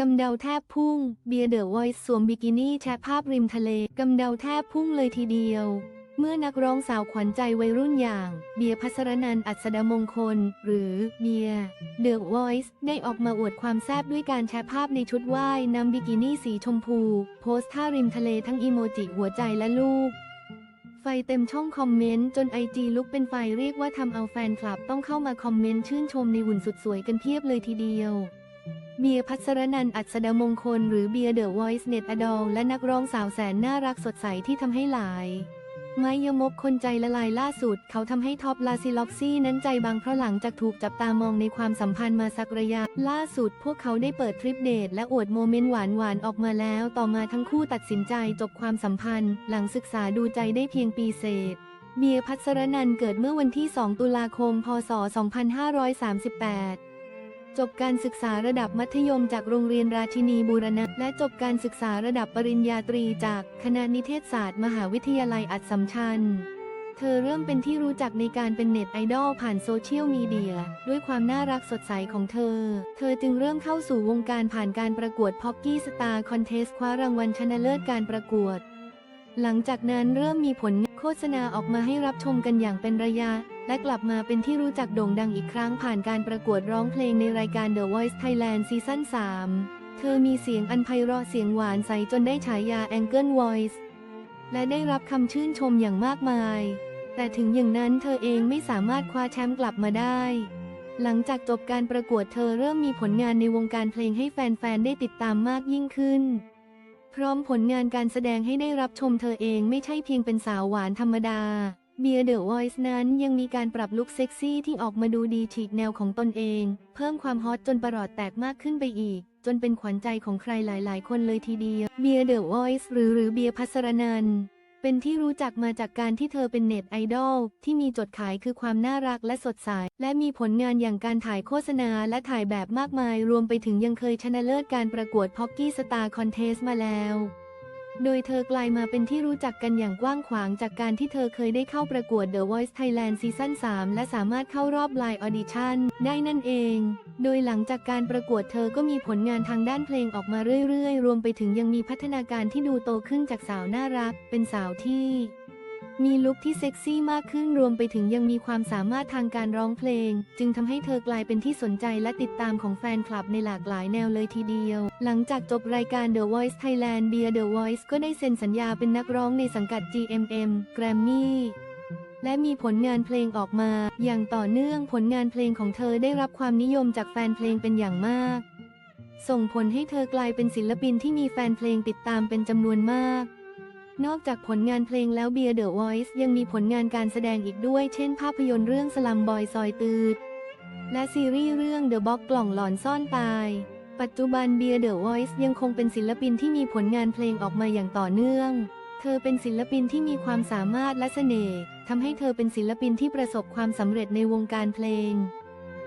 กำเดาแทบพุ่ง เบียร์เดอะวอยซ์สวมบิกินี่แชะภาพริมทะเล กำเดาแทบพุ่งเลยทีเดียว เมื่อนักร้องสาวขวัญใจวัยรุ่นอย่าง เบียร์พัสรนันอัศดมงคล หรือเบียร์เดอะวอยซ์ได้ออกมาอวดความแซ่บด้วยการแชร์ภาพในชุดว่ายน้ำบิกินี่สีชมพู โพสท่าริมทะเลทั้งอีโมจิหัวใจและลูกไฟเต็มช่องคอมเมนต์จนไอจีลุกเป็นไฟเรียกว่าทำเอาแฟนคลับต้องเข้ามาคอมเมนต์ชื่นชมในหุ่นสุดสวยกันเพียบเลยทีเดียว เบียพัสรนันอัศดมงคล หรือเบียเดอะวอยซ์เน็ตอดอลและนักร้องสาวแสนน่ารักสดใสที่ทำให้หลายไมยมกคนใจละลายล่าสุด เขาทำให้ท็อปลาซิล็อกซี่นั้นใจบางเพราะหลังจากถูกจับตามองในความสัมพันธ์มาสักระยะ ล่าสุด พวกเขาได้เปิดทริปเดทและอวดโมเมนต์หวานๆออกมาแล้ว ต่อมาทั้งคู่ตัดสินใจจบความสัมพันธ์ หลังศึกษาดูใจได้เพียงปีเศษเบียพัสรนันเกิดเมื่อวันที่ 2 ตุลาคม พศ 2538 จบการศึกษาระดับมัธยมจากโรงเรียนราชินีบูรณะ และจบการศึกษาระดับปริญญาตรีจากคณะนิเทศศาสตร์มหาวิทยาลัยอัสสัมชัญเธอเริ่มเป็นที่รู้จักในการเป็นเน็ตไอดอลผ่านโซเชียลมีเดีย ด้วยความน่ารักสดใสของเธอ เธอจึงเริ่มเข้าสู่วงการผ่านการประกวด Pocky Star Contest คว้ารางวัลชนะเลิศการประกวด หลังจากนั้นเริ่มมีผลโฆ ษณาออกมาให้รับชมกันอย่างเป็นระยะ และกลับมาเป็นที่รู้จักโด่งดังอีกครั้งผ่านการประกวดร้องเพลงในรายการ The Voice Thailand ซีซั่น3 เธอมีเสียงอันไพเราะเสียงหวานใสจนได้ฉายา Angle Voice และได้รับคำชื่นชมอย่างมากมาย แต่ถึงอย่างนั้นเธอเองไม่สามารถคว้าแชมป์กลับมาได้หลังจากจบการประกวดเธอเริ่มมีผลงานในวงการเพลงให้แฟน ๆ ได้ติดตามมากยิ่งขึ้น พร้อมผลงานการแสดงให้ได้รับชมเธอเองไม่ใช่เพียงเป็นสาวหวานธรรมดาเบียร์เดอะวอยซ์นั้นยังมีการปรับลุคเซ็กซี่ที่ออกมาดูดีฉีกแนวของตนเอง เพิ่มความฮอตจนประหลอดแตกมากขึ้นไปอีก จนเป็นขวัญใจของใครหลาย ๆ คนเลยทีเดียวเบียร์เดอะวอยซ์หรือหรือเบียร์พัสรนัน เป็นที่รู้จักมาจากการที่เธอเป็นเน็ตไอดอลที่มีจดขายคือความน่ารักและสดใส และมีผลงานอย่างการถ่ายโฆษณาและถ่ายแบบมากมาย รวมไปถึงยังเคยชนะเลิศการประกวดพ็อกกี้สตาร์คอนเทสมาแล้ว โดยเธอกลายมาเป็นที่รู้จักกันอย่างกว้างขวางจากการที่เธอเคยได้เข้าประกวด The Voice Thailand ซีซั่น 3 และสามารถเข้ารอบ Line Audition ได้นั่นเอง โดยหลังจากการประกวดเธอก็มีผลงานทางด้านเพลงออกมาเรื่อยๆ รวมไปถึงยังมีพัฒนาการที่ดูโตขึ้นจากสาวน่ารัก เป็นสาวที่ มีลุคที่เซ็กซี่มากขึ้นรวมไปถึงยังมีความสามารถทางการร้องเพลง จึงทำให้เธอกลายเป็นที่สนใจและติดตามของแฟนคลับในหลากหลายแนวเลยทีเดียว หลังจากจบรายการ The Voice Thailand เบียร์ The Voice ก็ได้เซ็นสัญญาเป็นนักร้องในสังกัด GMM Grammy และมีผลงานเพลงออกมา อย่างต่อเนื่องผลงานเพลงของเธอได้รับความนิยมจากแฟนเพลงเป็นอย่างมาก ส่งผลให้เธอกลายเป็นศิลปินที่มีแฟนเพลงติดตามเป็นจำนวนมาก นอกจากผลงานเพลงแล้วเบียร์เดอะวอยซ์ยังมีผลงานการแสดงอีกด้วย เช่น ภาพยนตร์เรื่องสลัมบอยซอยตืด และซีรีส์เรื่อง The Box กล่องหลอนซ่อนตาย ปัจจุบันเบียร์เดอะวอยซ์ยังคงเป็นศิลปินที่มีผลงานเพลงออกมาอย่างต่อเนื่อง เธอเป็นศิลปินที่มีความสามารถและเสน่ห์ทำให้เธอเป็นศิลปินที่ประสบความสำเร็จในวงการเพลง